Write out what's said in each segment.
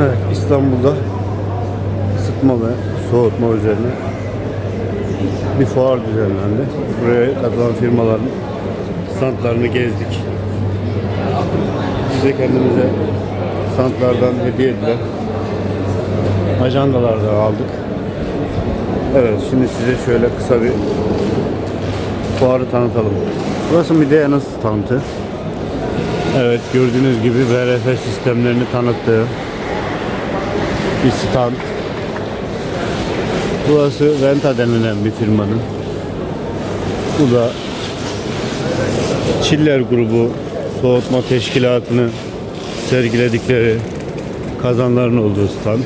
Evet, İstanbul'da ısıtma ve soğutma üzerine bir fuar düzenlendi. Buraya katılan firmaların standlarını gezdik. Biz de kendimize standlardan hediye edilen ajandalar da aldık. Evet, şimdi size şöyle kısa bir fuarı tanıtalım. Burası Midea'nın standı. Evet, gördüğünüz gibi VRF sistemlerini tanıttığı bir stand. Burası Venta denilen bir firmanın. Bu da Çiller grubu soğutma teşkilatını sergiledikleri kazanların olduğu stand.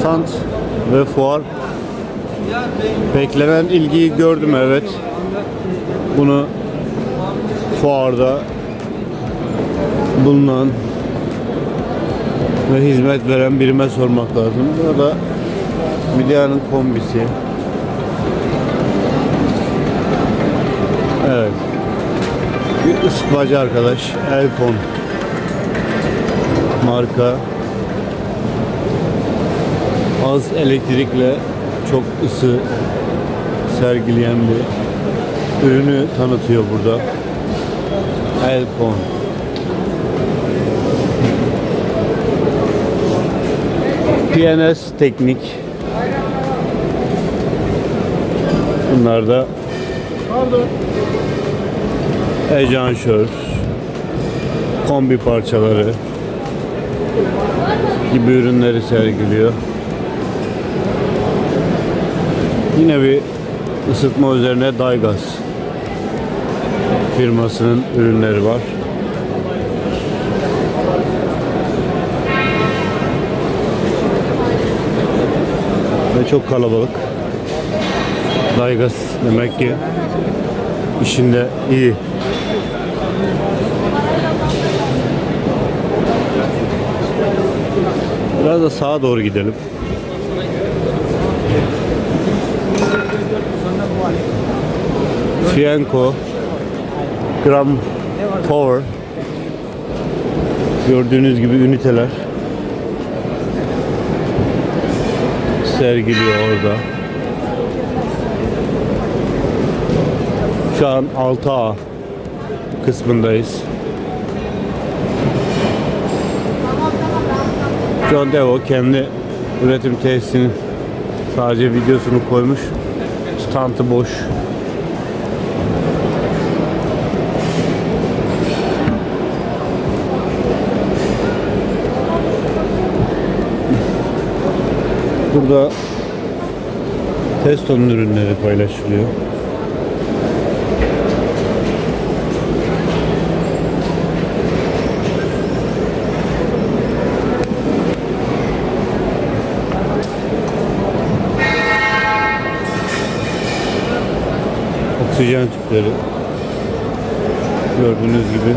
Stand ve fuar beklenen ilgiyi gördüm evet. Bunu fuarda bulunan ve hizmet veren birime sormak lazım. Burada Midya'nın kombisi. Evet. Bir ısıtmacı arkadaş. Elpon marka. Az elektrikle çok ısı sergileyen bir ürünü tanıtıyor burada. Elpon. PNS Teknik. Bunlar da ejanşör, kombi parçaları gibi ürünleri sergiliyor. Yine bir ısıtma üzerine Daygaz firmasının ürünleri var. Ve çok kalabalık. Daygaz demek ki işinde iyi. Biraz da sağa doğru gidelim. Fienco Gram Power Gördüğünüz gibi üniteler sergiliyor orada. Şu an 6A kısmındayız. John Devo kendi üretim tesisinin sadece videosunu koymuş. Stantı boş. Burada Testo'nun ürünleri paylaşılıyor. Oksijen tüpleri. Gördüğünüz gibi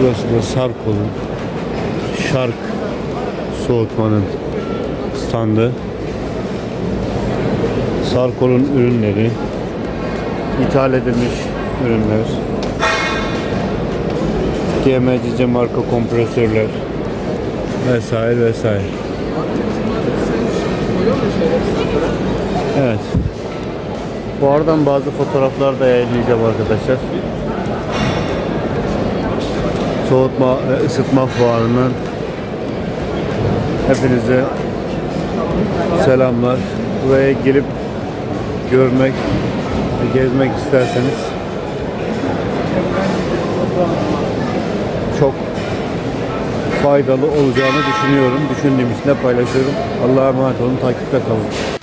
burası da Sarko'nun Shark soğutmanın standı. Sarko'nun ürünleri, ithal edilmiş ürünler, GMCC marka kompresörler vesaire vesaire. Evet. Bu aradan bazı fotoğraflar da yayınlayacağım arkadaşlar. Soğutma ve ısıtma fuarının hepinize selamlar. Buraya gelip görmek ve gezmek isterseniz çok faydalı olacağını düşünüyorum. Düşündüğüm için de paylaşıyorum. Allah'a emanet olun. Takipte kalın.